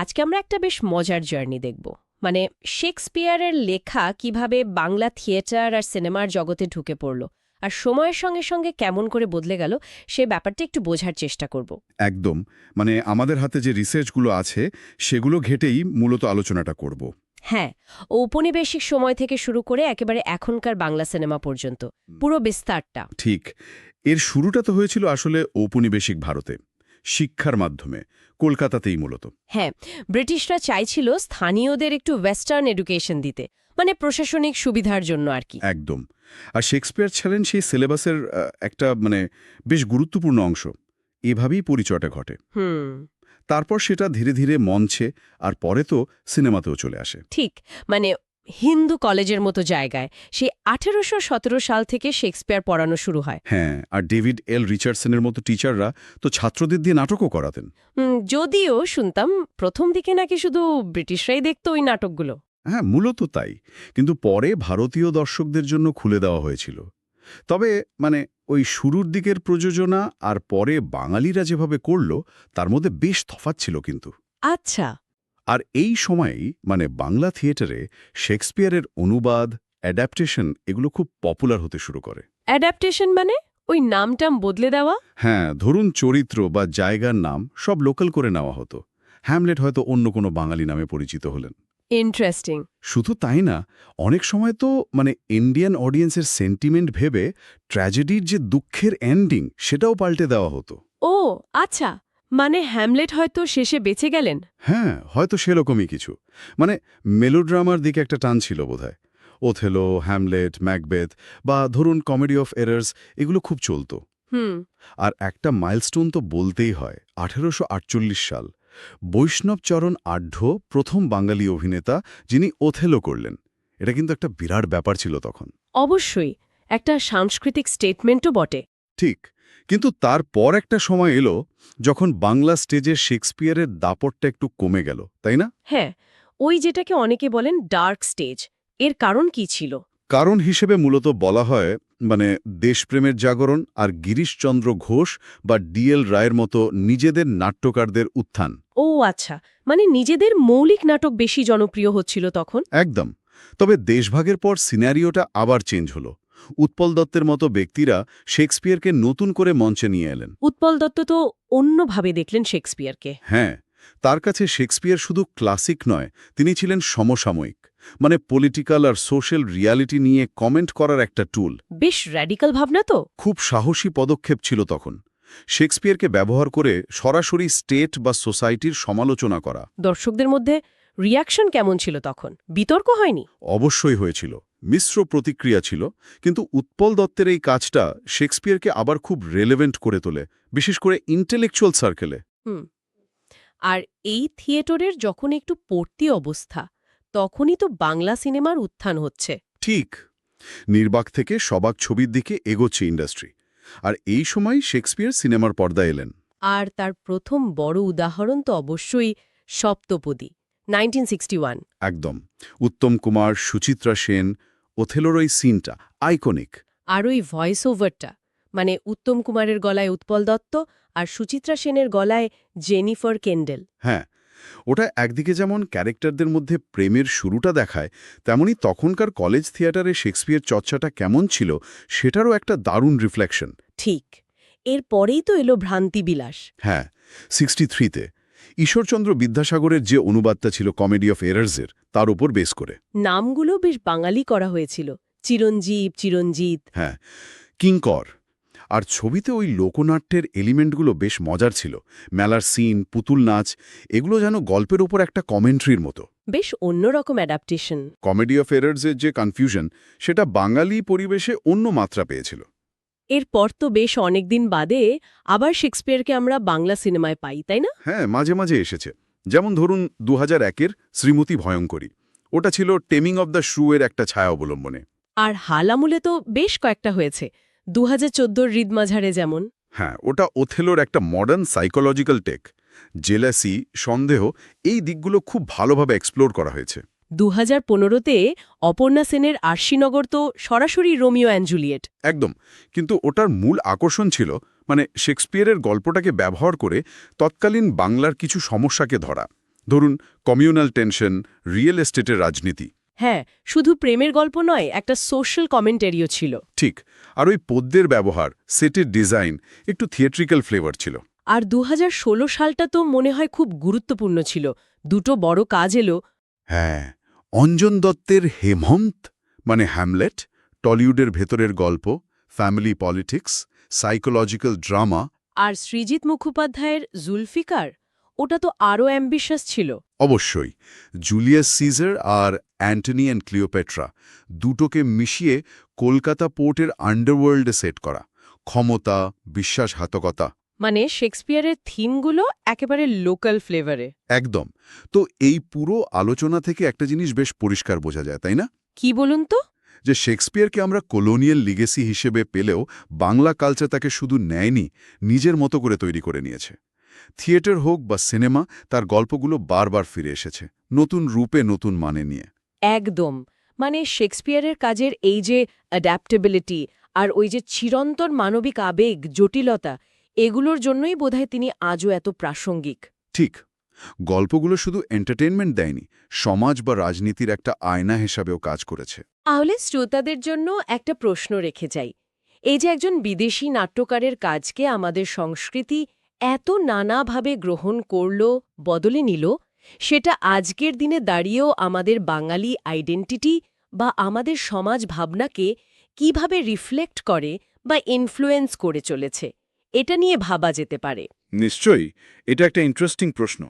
আজকে আমরা একটা বেশ মজার জার্নি দেখব। মানে শেক্সপিয়ারের লেখা কীভাবে বাংলা থিয়েটার আর সিনেমার জগতে ঢুকে পড়ল আর সময়ের সঙ্গে সঙ্গে কেমন করে বদলে গেল সে ব্যাপারটা একটু বোঝার চেষ্টা করব। একদম। মানে আমাদের হাতে যে রিসার্চগুলো আছে সেগুলো ঘেটেই মূলত আলোচনাটা করব। হ্যাঁ ঔপনিবেশিক সময় থেকে শুরু করে একেবারে এখনকার বাংলা সিনেমা পর্যন্ত পুরো বিস্তারটা। ঠিক। এর শুরুটা তো হয়েছিল আসলে ঔপনিবেশিক ভারতে। শিক্ষার মাধ্যমে কলকাতাতেই মূলত। হ্যাঁ ব্রিটিশরা চাইছিল স্থানীয়দের একটু ওয়েস্টার্ন এডুকেশন দিতে মানে প্রশাসনিক সুবিধার জন্য আর কি। একদম। আর শেক্সপিয়ার ছিলেন সেই সিলেবাসের একটা মানে বেশ গুরুত্বপূর্ণ অংশ। এভাবেই পরিচয়টা ঘটে। হুম। তারপর সেটা ধীরে ধীরে মঞ্চে আর পরে তো সিনেমাতেও চলে আসে। ঠিক মানে হিন্দু কলেজের মতো জায়গায়। সেই আঠেরোশো সতেরো সাল থেকে শেক্সপিয়ার পড়ানো শুরু হয়। হ্যাঁ আর ডেভিড এল রিচার্ডসনের মতো টিচাররা তো ছাত্রদের দিয়ে নাটকও করাতেন। যদিও শুনতাম প্রথম দিকে নাকি শুধু ব্রিটিশরাই দেখত ওই নাটকগুলো। হ্যাঁ মূলত তাই। কিন্তু পরে ভারতীয় দর্শকদের জন্য খুলে দেওয়া হয়েছিল। তবে মানে ওই শুরুর দিকের প্রযোজনা আর পরে বাঙালিরা যেভাবে করল তার মধ্যে বেশ তফাৎ ছিল কিন্তু। আচ্ছা আর এই সময়েই মানে বাংলা থিয়েটারে শেক্সপিয়ারের অনুবাদ অ্যাডাপ্টেশন এগুলো খুব পপুলার হতে শুরু করে। অ্যাডাপ্টেশন মানে? ওই নামটাম বদলে দেওয়া? হ্যাঁ ধরুন চরিত্র বা জায়গার নাম সব লোকাল করে নেওয়া হতো। হ্যামলেট হয়তো অন্য কোনো বাঙালি নামে পরিচিত হলেন। ইন্টারেস্টিং। শুধু তাই না অনেক সময় তো মানে ইন্ডিয়ান অডিয়েন্সের সেন্টিমেন্ট ভেবে ট্র্যাজেডির যে দুঃখের এন্ডিং সেটাও পাল্টে দেওয়া হতো। ও আচ্ছা। মানে হ্যামলেট হয়তো শেষে বেঁচে গেলেন? হ্যাঁ হয়তো সেরকমই কিছু। মানে মেলোড্রামার দিকে একটা টান ছিল বোধহয়। ওথেলো হ্যামলেট ম্যাকবেথ বা ধরুন কমেডি অফ এরার্স এগুলো খুব চলতো। হুম। আর একটা মাইলস্টোন তো বলতেই হয় আঠেরোশো আটচল্লিশ সাল। বৈষ্ণবচরণ আঢ্য প্রথম বাঙালি অভিনেতা যিনি ওথেলো করলেন। এটা কিন্তু একটা বিরাট ব্যাপার ছিল তখন। অবশ্যই একটা সাংস্কৃতিক স্টেটমেন্টও বটে। ঠিক কিন্তু তারপর একটা সময় এলো যখন বাংলা স্টেজে শেক্সপিয়ারের দাপটটা একটু কমে গেল তাই না? হ্যাঁ ওই যেটাকে অনেকে বলেন ডার্ক স্টেজের কারণ কি ছিল? কারণ হিসেবে মূলত বলা হয় মানে দেশপ্রেমের জাগরণ আর গিরিশচন্দ্র ঘোষ বা ডিএল রায়ের মতো নিজেদের নাট্যকারদের উত্থান। ও আচ্ছা মানে নিজেদের মৌলিক নাটক বেশি জনপ্রিয় হচ্ছিল তখন? একদম তবে দেশভাগের পর সিনারিওটা আবার চেঞ্জ হলো। উৎপল দত্তের মতো ব্যক্তিরা শেক্সপিয়ারকে নতুন করে মঞ্চে নিয়ে এলেন। উৎপল দত্ত তো অন্যভাবে দেখলেন শেক্সপিয়ারকে। হ্যাঁ তার কাছে শেক্সপিয়ার শুধু ক্লাসিক নয় তিনি ছিলেন সমসাময়িক মানে পলিটিক্যাল আর সোশ্যাল রিয়ালিটি নিয়ে কমেন্ট করার একটা টুল। বেশ র্যাডিক্যাল ভাবনা তো। খুব সাহসী পদক্ষেপ ছিল তখন। শেক্সপিয়ারকে ব্যবহার করে সরাসরি স্টেট বা সোসাইটির সমালোচনা করা। দর্শকদের মধ্যে রিয়াকশন কেমন ছিল তখন? বিতর্ক হয়নি? অবশ্যই হয়েছিল। মিশ্র প্রতিক্রিয়া ছিল কিন্তু উৎপল দত্তের এই কাজটা শেক্সপিয়ারকে আবার খুব রেলেভেন্ট করে তোলে বিশেষ করে ইন্টেলেকচুয়াল সার্কেলে আর এই থিয়েটারের যখন একটু পড়তি অবস্থা তখনই তো বাংলা সিনেমার উত্থান হচ্ছে। ঠিক। নির্বাক থেকে সবাক ছবির দিকে এগোচ্ছে ইন্ডাস্ট্রি আর এই সময় শেক্সপিয়ার সিনেমার পর্দা এলেন। আর তার প্রথম বড় উদাহরণ তো অবশ্যই সপ্তপদী 1961 একদম। উত্তম কুমার সুচিত্রা সেন ওথেলোর ওই সিনটা আইকনিক আর ওই ভয়েস ওভারটা মানে উত্তম কুমারের গলায় উৎপল দত্ত আর সুচিত্রা সেনের গলায় জেনিফার কেন্ডেল হ্যাঁ ওটা একদিকে যেমন ক্যারেক্টারদের মধ্যে প্রেমের শুরুটা দেখায় তেমনি তখনকার কলেজ থিয়েটারে শেক্সপিয়ার চর্চাটা কেমন ছিল সেটারও একটা দারুণ রিফ্লেকশন ঠিক এর পরেই তো এলো ভ্রান্তিবিলাস হ্যাঁ সিক্সটি থ্রিতে ঈশ্বরচন্দ্র বিদ্যাসাগরের যে অনুবাদটা ছিল কমেডি অফ এরার্সের তার উপর বেস করে। নামগুলো বেশ বাঙালি করা হয়েছিল। চিরঞ্জীব চিরঞ্জিত। হ্যাঁ কিঙ্কর। আর ছবিতে ওই লোকনাট্যের এলিমেন্টগুলো বেশ মজার ছিল। মেলার সিন পুতুল নাচ এগুলো যেন গল্পের ওপর একটা কমেন্ট্রির মতো। বেশ অন্যরকম অ্যাডাপ্টেশন কমেডি অফ এরার্সের যে কনফিউশন সেটা বাঙালি পরিবেশে অন্য মাত্রা পেয়েছিল। এরপর তো বেশ অনেকদিন বাদে আবার শেক্সপিয়ারকে আমরা বাংলা সিনেমায় পাই তাই না? হ্যাঁ মাঝে মাঝে এসেছে। যেমন ধরুন দু হাজার একের শ্রীমতী ভয়ঙ্করী। ওটা ছিল টেমিং অব দ্য শু এর একটা ছায়া অবলম্বনে। আর হালামুলে তো বেশ কয়েকটা হয়েছে দু হাজার চোদ্দোর রিদমাঝারে যেমন। হ্যাঁ ওটা ওথেলোর একটা মডার্ন সাইকোলজিক্যাল টেক জেলাসি সন্দেহ এই দিকগুলো খুব ভালোভাবে এক্সপ্লোর করা হয়েছে। দু হাজার পনেরোতে অপর্ণা সেনের আরশিনগর তো সরাসরি রোমিও অ্যান্ড জুলিয়েট। একদম। কিন্তু ওটার মূল আকর্ষণ ছিল মানে শেক্সপিয়ারের গল্পটাকে ব্যবহার করে তৎকালীন বাংলার কিছু সমস্যাকে ধরা। ধরুন কমিউনাল টেনশন রিয়েল এস্টেটের রাজনীতি। হ্যাঁ শুধু প্রেমের গল্প নয় একটা সোশ্যাল কমেন্টারিও ছিল। ঠিক। আর ওই পদ্মের ব্যবহার সেটের ডিজাইন একটু থিয়েট্রিক্যাল ফ্লেভার ছিল। আর দু হাজার ষোলো সালটা তো মনে হয় খুব গুরুত্বপূর্ণ ছিল। দুটো বড় কাজ এলো। হ্যাঁ। অঞ্জন দত্তের হেমন্ত মানে হ্যামলেট টলিউডের ভেতরের গল্প ফ্যামিলি পলিটিক্স সাইকোলজিক্যাল ড্রামা আর সৃজিত মুখোপাধ্যায়ের জুলফিকার ওটা তো আরও অ্যাম্বিশাস ছিল। অবশ্যই জুলিয়াস সিজার আর অ্যান্টনি অ্যান্ড ক্লিওপেট্রা দুটোকে মিশিয়ে কলকাতা পোর্টের আন্ডারওয়ার্ল্ডে সেট করা ক্ষমতা বিশ্বাসঘাতকতা। মানে শেক্সপিয়ারের থিমগুলো একেবারে লোকাল ফ্লেভারে। একদম। তো এই পুরো আলোচনা থেকে একটা জিনিস বেশ পরিষ্কার বোঝা যায় তাই না? কি বলুন তো? যে শেক্সপিয়ারকে আমরা কলোনিয়াল লিগেসি হিসেবে পেলেও বাংলা কালচার তাকে শুধু নেয়নি নিজের মতো করে তৈরি করে নিয়েছে। থিয়েটার হোক বা সিনেমা তার গল্পগুলো বারবার ফিরে এসেছে নতুন রূপে নতুন মানে নিয়ে। একদম। মানে শেক্সপিয়ারের কাজের এই যে অ্যাডাপ্টেবিলিটি আর ওই যে চিরন্তন মানবিক আবেগ জটিলতা এগুলোর জন্যই বোধহয় তিনি আজও এত প্রাসঙ্গিক। ঠিক। গল্পগুলো শুধু এন্টারটেনমেন্ট দেয়নি সমাজ বা রাজনীতির একটা আয়না হিসাবেও কাজ করেছে। তাহলে শ্রোতাদের জন্য একটা প্রশ্ন রেখে যাই। এই যে একজন বিদেশি নাট্যকারের কাজকে আমাদের সংস্কৃতি এত নানাভাবে গ্রহণ করল বদলে নিল সেটা আজকের দিনে দাঁড়িয়েও আমাদের বাঙালি আইডেন্টিটি বা আমাদের সমাজ ভাবনাকে কীভাবে রিফ্লেক্ট করে বা ইনফ্লুয়েন্স করে চলেছে? এটা নিয়ে ভাবা যেতে পারে। নিশ্চয়ই এটা একটা ইন্টারেস্টিং প্রশ্ন।